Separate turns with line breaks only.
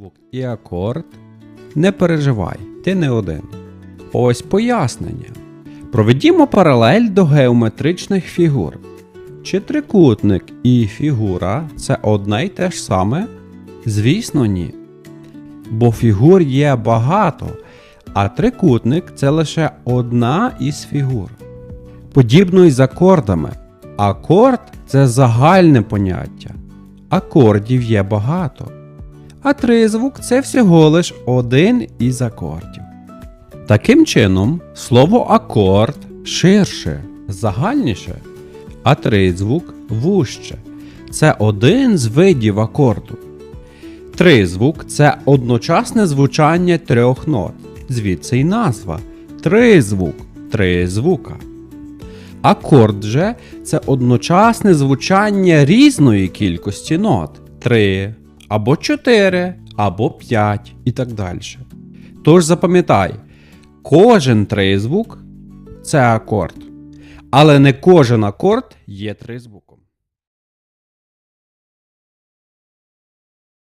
звук і акорд. Не переживай, ти не один. Ось пояснення. Проведімо паралель до геометричних фігур. Чи трикутник і фігура це одне й те ж саме? Звісно, ні. Бо фігур є багато, а трикутник це лише одна із фігур. Подібно й з акордами. Акорд це загальне поняття. Акордів є багато. А тризвук це всього лиш один із акордів. Таким чином, слово акорд ширше, загальніше, а тризвук вужче. Це один з видів акорду. Тризвук це одночасне звучання трьох нот. Звідси й назва. Тризвук, три звука. Акорд же це одночасне звучання різної кількості нот. Три, або 4, або 5 і так далі. Тож запам'ятай, кожен тризвук це акорд. Але не кожен акорд є тризвуком.